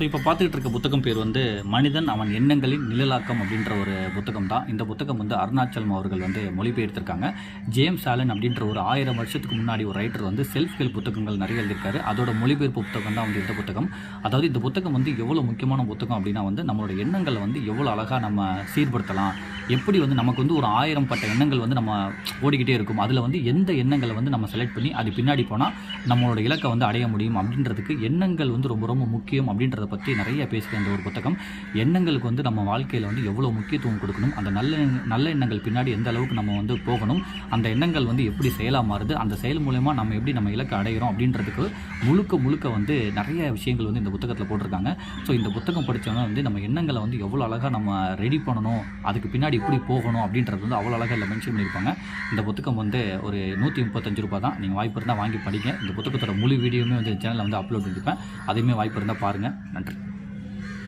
So இப்போ பார்த்துக்கிட்டு இருக்க புத்தகம் பேர் வந்து மனிதன் அவன் எண்ணங்களின் நிழலாக்கம் அப்படின்ற ஒரு புத்தகம் தான் இந்த புத்தகம் வந்து அருணாச்சலம் அவர்கள் வந்து மொழிபெயர்த்திருக்காங்க. ஜேம்ஸ் ஆலன் அப்படின்ற ஒரு ஆயிரம் வருஷத்துக்கு முன்னாடி ஒரு ரைட்டர் வந்து செல்ஃப் ஹெல்ப் புத்தகங்கள் நிறைய எழுதியிருக்காரு. அதோட மொழிபெயர்ப்பு புத்தகம் தான் வந்து இந்த புத்தகம். அதாவது இந்த புத்தகம் வந்து எவ்வளோ முக்கியமான புத்தகம் அப்படின்னா வந்து நம்மளோட எண்ணங்களை வந்து எவ்வளோ அழகாக நம்ம சீர்படுத்தலாம். எப்படி வந்து நமக்கு வந்து ஒரு ஆயிரம் பட்ட எண்ணங்கள் வந்து நம்ம ஓடிக்கிட்டே இருக்கும். அதில் வந்து எந்த எண்ணங்களை வந்து நம்ம செலக்ட் பண்ணி அது பின்னாடி போனால் நம்மளோட இலக்கை வந்து அடைய முடியும் அப்படின்றதுக்கு எண்ணங்கள் வந்து ரொம்ப ரொம்ப முக்கியம் அப்படின்றத பற்றி நிறைய பேசுகிற இந்த ஒரு புத்தகம். எண்ணங்களுக்கு வந்து நம்ம வாழ்க்கையில் வந்து எவ்வளோ முக்கியத்துவம் கொடுக்கணும் அந்த நல்ல நல்ல எண்ணங்கள் பின்னாடி எந்த அளவுக்கு நம்ம வந்து போகணும் அந்த எண்ணங்கள் வந்து எப்படி செயலாக மாறுது அந்த செயல் மூலயமா நம்ம எப்படி நம்ம இலக்கை அடைகிறோம் அப்படின்றதுக்கு முழுக்க முழுக்க வந்து நிறைய விஷயங்கள் வந்து இந்த புத்தகத்தில் போட்டிருக்காங்க. ஸோ இந்த புத்தகம் படித்தவங்க வந்து நம்ம எண்ணங்களை வந்து எவ்வளோ அழகாக நம்ம ரெடி பண்ணணும் அதுக்கு பின்னாடி எப்படி போகணும் அப்படின்றது வந்து அவ்வளோ அழகாக இல்லை மென்ஷன் பண்ணியிருப்பாங்க. இந்த புத்தகம் வந்து ஒரு நூற்றி முப்பத்தஞ்சு ரூபாய் தான். நீங்கள் வாய்ப்பு இருந்தால் வாங்கி படிங்க. இந்த புத்தகத்தோட முழு வீடியோவுமே வந்து சேனலில் வந்து அப்லோட் பண்ணியிருப்பேன். அதையுமே வாய்ப்பு இருந்தால் பாருங்கள் நன்றி.